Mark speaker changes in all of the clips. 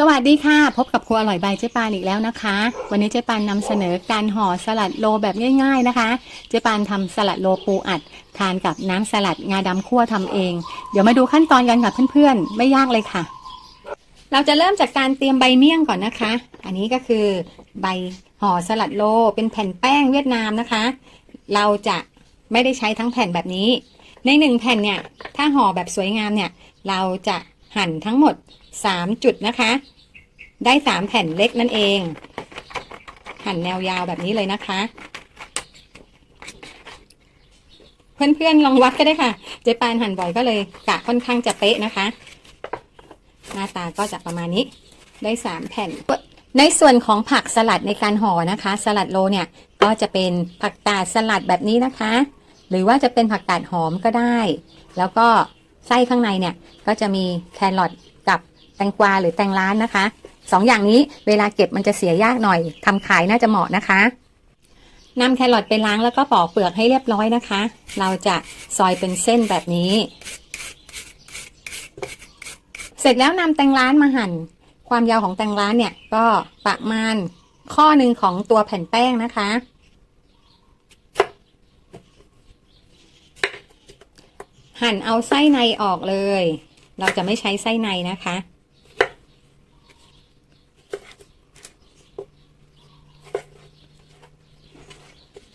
Speaker 1: สวัสดีค่ะ พบกับครัวอร่อยใบเจ๊ปานอีกแล้วนะคะ วันนี้เจ๊ปานนำเสนอการห่อสลัดโลแบบง่าย ๆนะคะ เจ๊ปานทำสลัดโลปูอัด ทานกับน้ำสลัดงาดำคั่วทำเอง เดี๋ยวมาดูขั้นตอนกันกับเพื่อนๆ ไม่ยากเลยค่ะ เราจะเริ่มจากการเตรียมใบเมี่ยงก่อนนะคะ อันนี้ก็คือใบห่อสลัดโลเป็นแผ่นแป้งเวียดนามนะคะ เราจะไม่ได้ใช้ทั้งแผ่นแบบนี้ ในหนึ่งแผ่นเนี่ยถ้าห่อแบบสวยงามเนี่ยเราจะ หั่นทั้งหมด 3 จุดนะคะ ได้ 3 แผ่นเล็กนั่นเอง หั่นแนวยาวแบบนี้เลยนะคะ เพื่อนๆลองวัดก็ได้ค่ะ เจ๊ปานหั่นบ่อยก็เลยกะค่อนข้างจะเป๊ะนะคะ หน้าตาก็จะประมาณนี้ได้ 3 แผ่นในส่วนของผักสลัดในการห่อนะคะ สลัดโลเนี่ยก็จะเป็นผักกาดสลัดแบบนี้นะคะ หรือว่าจะเป็นผักกาดหอมก็ได้ แล้วก็ ไส้ข้างในเนี่ยก็จะมีแครอทกับแตงกวาหรือแตงร้านนะคะสองอย่างนี้เวลาเก็บมันจะเสียยากหน่อยทำขายน่าจะเหมาะนะคะนำแครอทไปล้างแล้วก็ปอกเปลือกให้เรียบร้อยนะคะ เราจะซอยเป็นเส้นแบบนี้ เสร็จแล้วนำแตงร้านมาหั่น ความยาวของแตงร้านเนี่ยก็ประมาณข้อหนึ่งของตัวแผ่นแป้งนะคะ หั่นเอาไส้ในออกเลย เราจะไม่ใช้ไส้ในนะคะ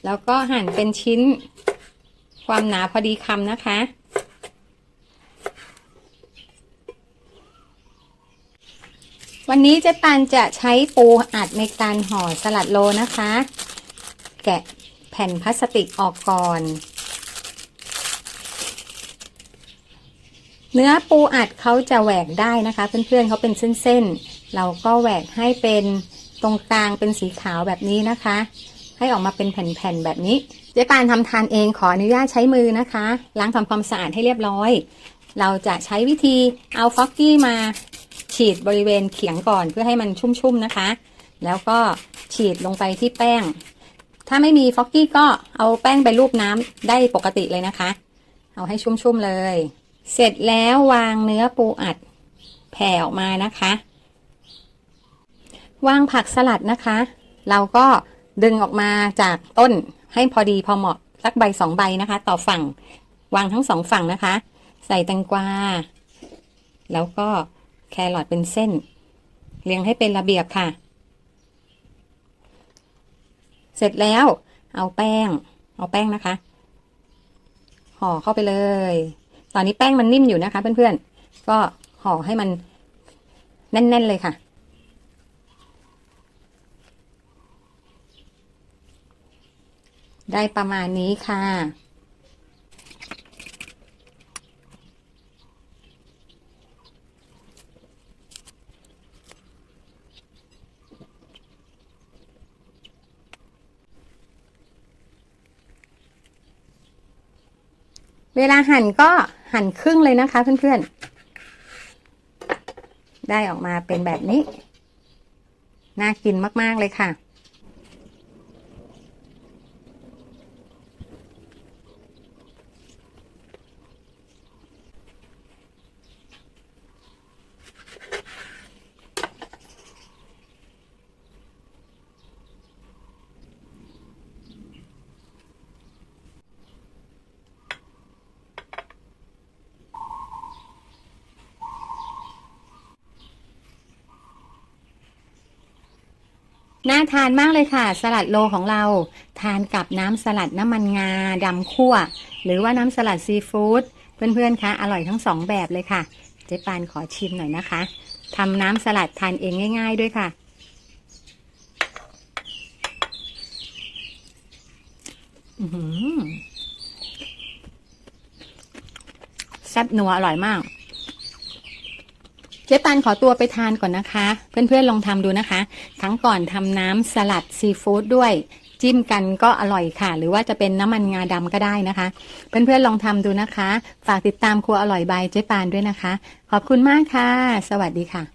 Speaker 1: แล้วก็หั่นเป็นชิ้นความหนาพอดีคำนะคะ วันนี้เจ๊ปานจะใช้ปูอัดในการห่อสลัดโลนะคะ แกะแผ่นพลาสติกออกก่อน เนื้อปูอัดเขาจะแหวกได้นะคะ เพื่อนๆเขาเป็นเส้นๆ เราก็แหวกให้เป็นตรงกลางเป็นสีขาวแบบนี้นะคะ ให้ออกมาเป็นแผ่นๆแบบนี้เจ๊ปานทำทานเองขออนุญาตใช้มือนะคะ ล้างทำความสะอาดให้เรียบร้อย เราจะใช้วิธีเอาฟอกกี้มาฉีดบริเวณเขียงก่อนเพื่อให้มันชุ่มๆนะคะ แล้วก็ฉีดลงไปที่แป้ง ถ้าไม่มีฟอกกี้ก็เอาแป้งไปรูปน้ำได้ปกติเลยนะคะ เอาให้ชุ่มๆเลย เสร็จแล้ววางเนื้อปูอัดแผ่ออกมานะคะ วางผักสลัดนะคะ เราก็ดึงออกมาจากต้นให้พอดีพอเหมาะสักใบสองใบนะคะ ต่อฝั่งวางทั้งสองฝั่งนะคะ ใส่แตงกวาแล้วก็แครอทเป็นเส้น เรียงให้เป็นระเบียบค่ะ เสร็จแล้วเอาแป้ง เอาแป้งนะคะ ห่อเข้าไปเลย ตอนนี้แป้งมันนิ่มอยู่นะคะ เพื่อนๆ ก็ห่อให้มันแน่น ๆ เลยค่ะ ได้ประมาณนี้ค่ะ เวลาหั่นก็ หั่นครึ่งเลยนะคะ เพื่อนๆ ได้ออกมาเป็นแบบนี้ น่ากินมากๆเลยค่ะ น่าทานมากเลยค่ะ สลัดโลของเรา ทานกับน้ำสลัดน้ำมันงาดำคั่ว หรือว่าน้ำสลัดซีฟู้ดเพื่อนๆคะอร่อยทั้งสองแบบเลยค่ะ เจ๊ปานขอชิมหน่อยนะคะทำน้ำสลัดทานเองง่าย ๆ ด้วยค่ะ แซ่บนัวอร่อยมาก เจ๊ปันขอตัวไปทานก่อนนะคะ เพื่อนๆลองทำดูนะคะ ทั้งก่อนทำน้ำสลัดซีฟู้ดด้วย จิ้มกันก็อร่อยค่ะ หรือว่าจะเป็นน้ำมันงาดำก็ได้นะคะ เพื่อนๆลองทำดูนะคะ ฝากติดตามครัวอร่อยบายเจ๊ปานด้วยนะคะ ขอบคุณมากค่ะ สวัสดีค่ะ